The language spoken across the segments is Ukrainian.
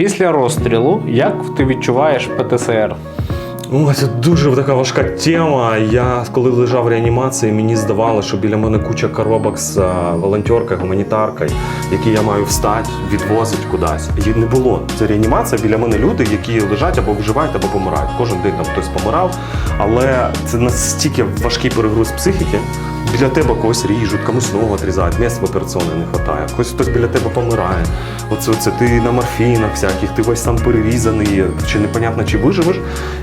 Після розстрілу, як ти відчуваєш ПТСР? О, це дуже така важка тема. Я коли лежав в реанімації, мені здавалося, що біля мене куча коробок з а, волонтеркою, гуманітаркою, які я маю встати, відвозити кудись. І не було. Це реанімація. Біля мене люди, які лежать або виживають, або помирають. Кожен день там хтось помирав. Але це настільки важкий перегруз психіки. Біля тебе когось ріжуть, комусь ногу відрізають, місць в операційної не вистачає. Хтось хтось біля тебе помирає. Оце, оце ти на морфінах всяких, ти весь там перерізаний, чи непонятно, чи виживеш.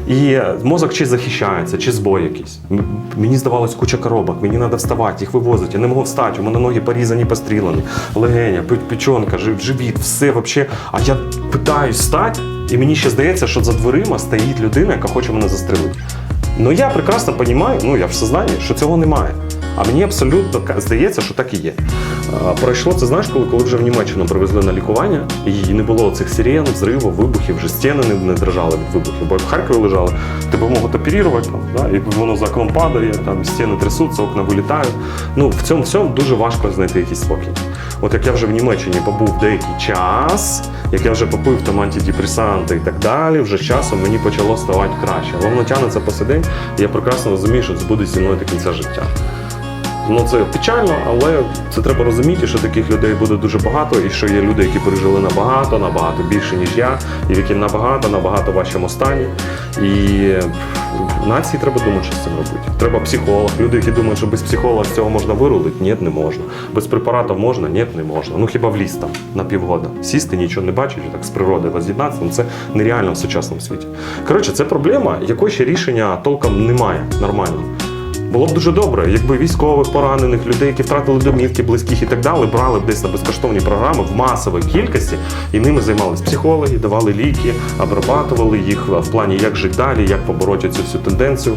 І мозок чи захищається, чи збой якийсь. Мені здавалось куча коробок, мені треба вставати, їх вивозити. Я не можу встати, у мене ноги порізані, постріляні, легеня, пе- печонка, жив- живіт, все взагалі. А я питаюсь встати, і мені ще здається, що за дверима стоїть людина, яка хоче мене застрелити. Ну я прекрасно розумію, ну я в сознанні, що цього немає. А мені абсолютно здається, що так і є. Пройшло це, знаєш, коли, коли вже в Німеччину привезли на лікування, і не було цих сирен, взривів, вибухів, вже стіни не, не дрожали від вибухів. Бо в Харкові лежали, тебе можуть оперувати, там, да, і воно за окном падає, там стіни трясуться, окна вилітають. Ну, в цьому всьому дуже важко знайти якийсь спокій. От як я вже в Німеччині побув деякий час, як я вже попив там антидепресанти і так далі, вже з часом мені почало ставати краще. Воно тягнеться по сей день, і я прекрасно розумію, що це буде зі мною до кінця життя. Ну це печально, але це треба розуміти, що таких людей буде дуже багато, і що є люди, які пережили набагато, набагато більше, ніж я, і в які набагато, набагато важчому стані. І нації треба думати, що з цим робити. Треба психолог. Люди, які думають, що без психолога цього можна вирулити, ні, не можна. Без препаратів можна, ні, не можна. Ну хіба в ліс там на півгода. Сісти, нічого не бачити, так з природи роз'єднатися, ну це нереально в сучасному світі. Коротше, це проблема, якої ще рішення толком немає нормально. Було б дуже добре, якби військових поранених, людей, які втратили домівки, близьких і так далі, брали б десь на безкоштовні програми в масовій кількості, і ними займалися психологи, давали ліки, обрабатували їх в плані, як жити далі, як побороти цю всю тенденцію.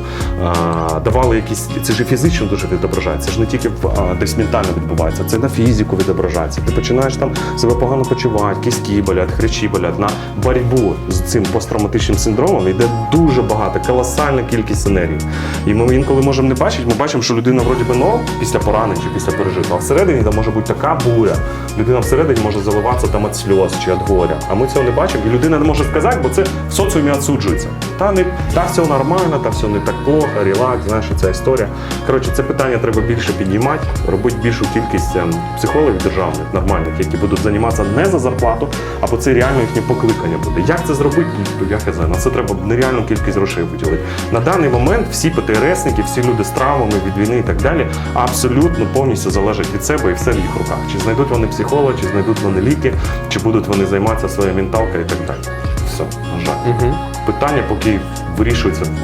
Давали якісь це ж фізично дуже відображається. Це ж не тільки в- десь ментально відбувається, це на фізику відображається. Ти починаєш там себе погано почувати, кістки болять, хречі болять. На боротьбу з цим посттравматичним синдромом йде дуже багато, колосальна кількість енергії. І ми інколи можемо не бачити, ми бачимо, що людина вроді би ну, після поранень чи після пережитого, а всередині там може бути така буря. Людина всередині може заливатися там від сльоз чи від горя. А ми цього не бачимо. І людина не може сказати, бо це в соціумі відсуджується. Та не та все нормально, та все не так плохо, релакс, знаєш, ця історія. Коротше, це питання треба більше піднімати, робити більшу кількість ем, психологів державних, нормальних, які будуть займатися не за зарплату, а бо це реально їхнє покликання буде. Як це зробити? Ну, Я не знаю. На це треба нереальну кількість грошей виділити. На даний момент всі ПТРСники, всі люди з травмами від війни і так далі, абсолютно повністю залежать від себе і все в їх руках. Чи знайдуть вони психолога, чи знайдуть вони ліки, чи будуть вони займатися своєю менталкою і так далі. Все, на жаль. Угу. Питання поки вирішується в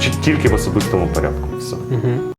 чи- тільки в особистому порядку. Все. Угу.